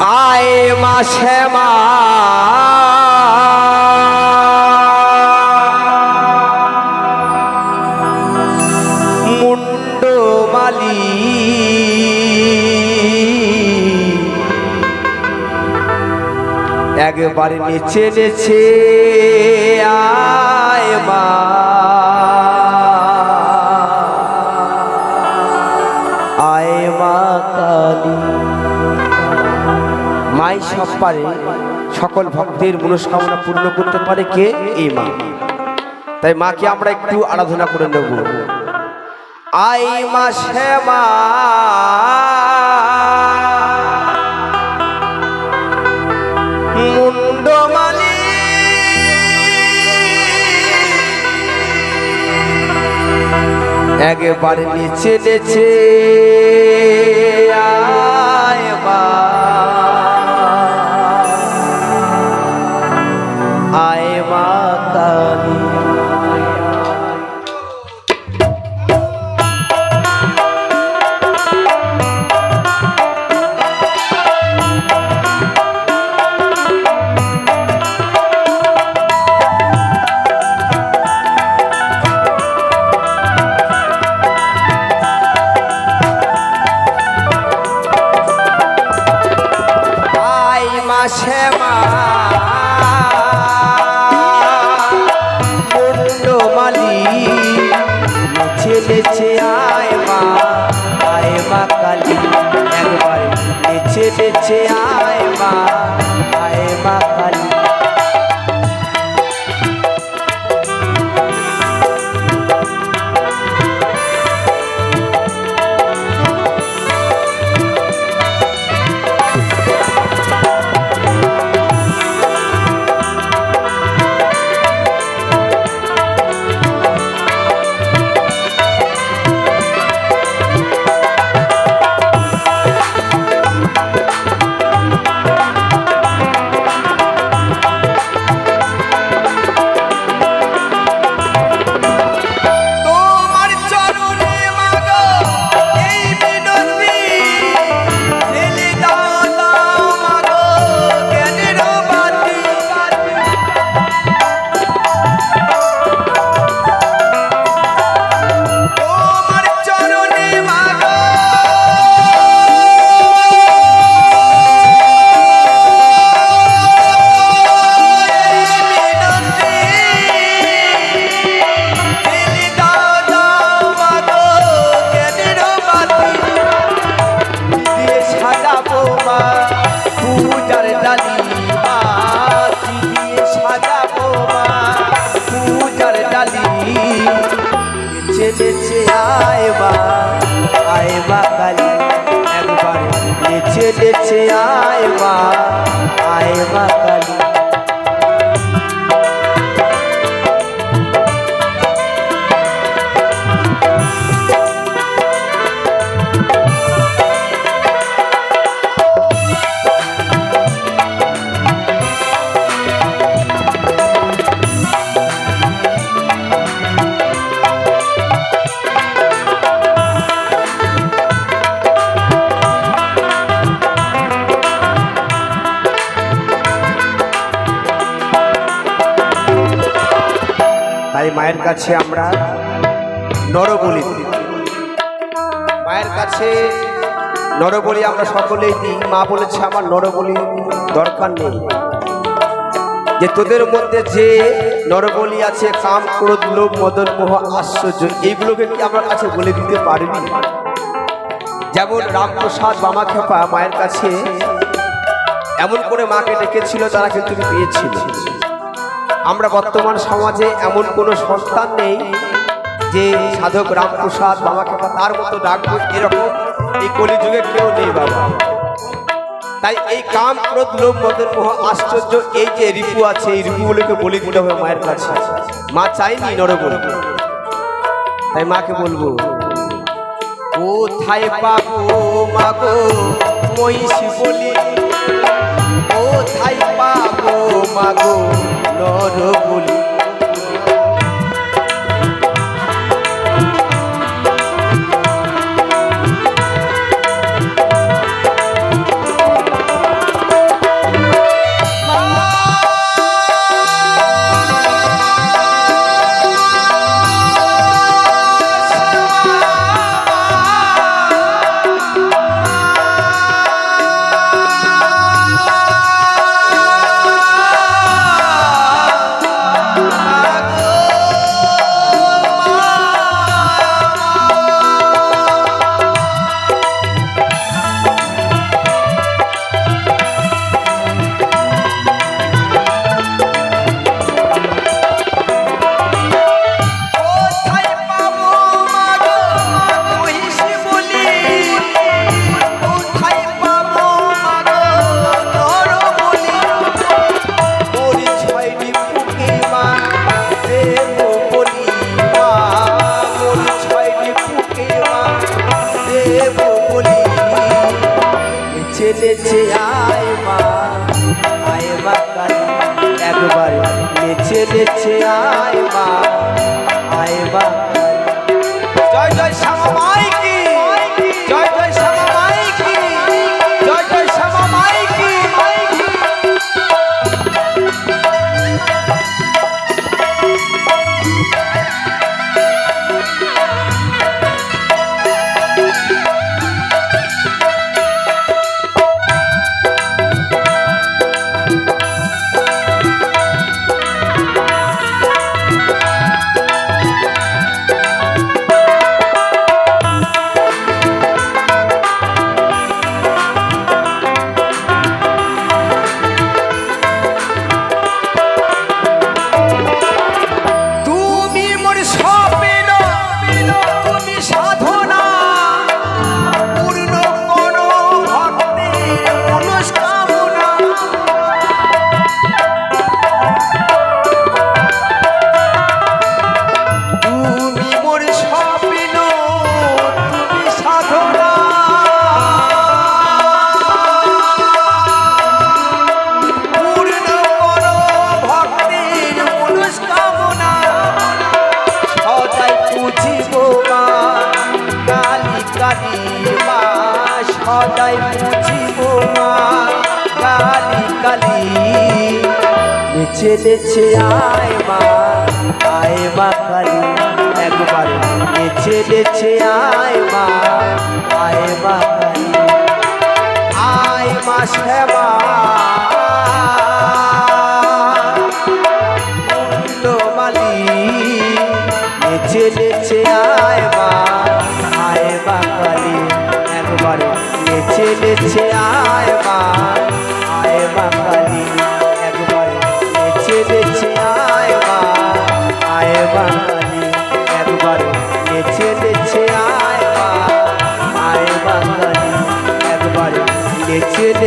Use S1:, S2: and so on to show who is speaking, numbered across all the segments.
S1: আয় মাসে মা। মালি। একবার নিচে নেচে আয় মা। সব পারে। সকল ভক্তের মনস্কামনা পূর্ণ করতে পারে কে? এই মা। তাই মাকে আমরা একটু আরাধনা করে নেব। আই মা শ্যামা মুন্ডমালি একবার নিচে নেচে আয় মা। নেচে নেচে আয় মা আয় মা কালী। মায়ের কাছে আমরা নরবলি। মায়ের কাছে নরবলি আমরা সকলেই দিই। মা বলেছে, আমার নরবলি দরকার নেই। যে তোদের মধ্যে যে নরবলি আছে, কাম ক্রোধ লোভ মদন, মোহ, আশ্চর্য, এইগুলোকে কি আমার কাছে বলে দিতে পারবি? যেমন রামপ্রসাদ বামা খেপা মায়ের কাছে এমন করে মাকে ডেকেছিল, তারা কিন্তু পেয়েছিল। আমরা বর্তমান সমাজে এমন কোনো সন্তান নেই যে সাধক রামপ্রসাদ বাবা কাকা তার মতো ডাকবো এরকম এই কলিযুগে কেউ নেই বাবা। তাই এই কাম ক্রোধ লোভ মদন মোহ আশ্চর্য, এই যে রিপু আছে, এই রিপুগুলোকে বলি দিতে হবে মায়ের কাছে। মা চাইনি নরবলি। তাই মাকে বলব, কোথায় পাবো মাগো মহিষী বলি? কোথায় পাবো মাগো? নর 看过吗？নেচে নেচে আয় মা আয় মা কালী একবার নেচে নেচে আয় মা আয় মা কালী আয় মা শ্যামা। মালি আয় মা আয় মা কালী একবার আয়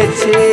S1: গেছে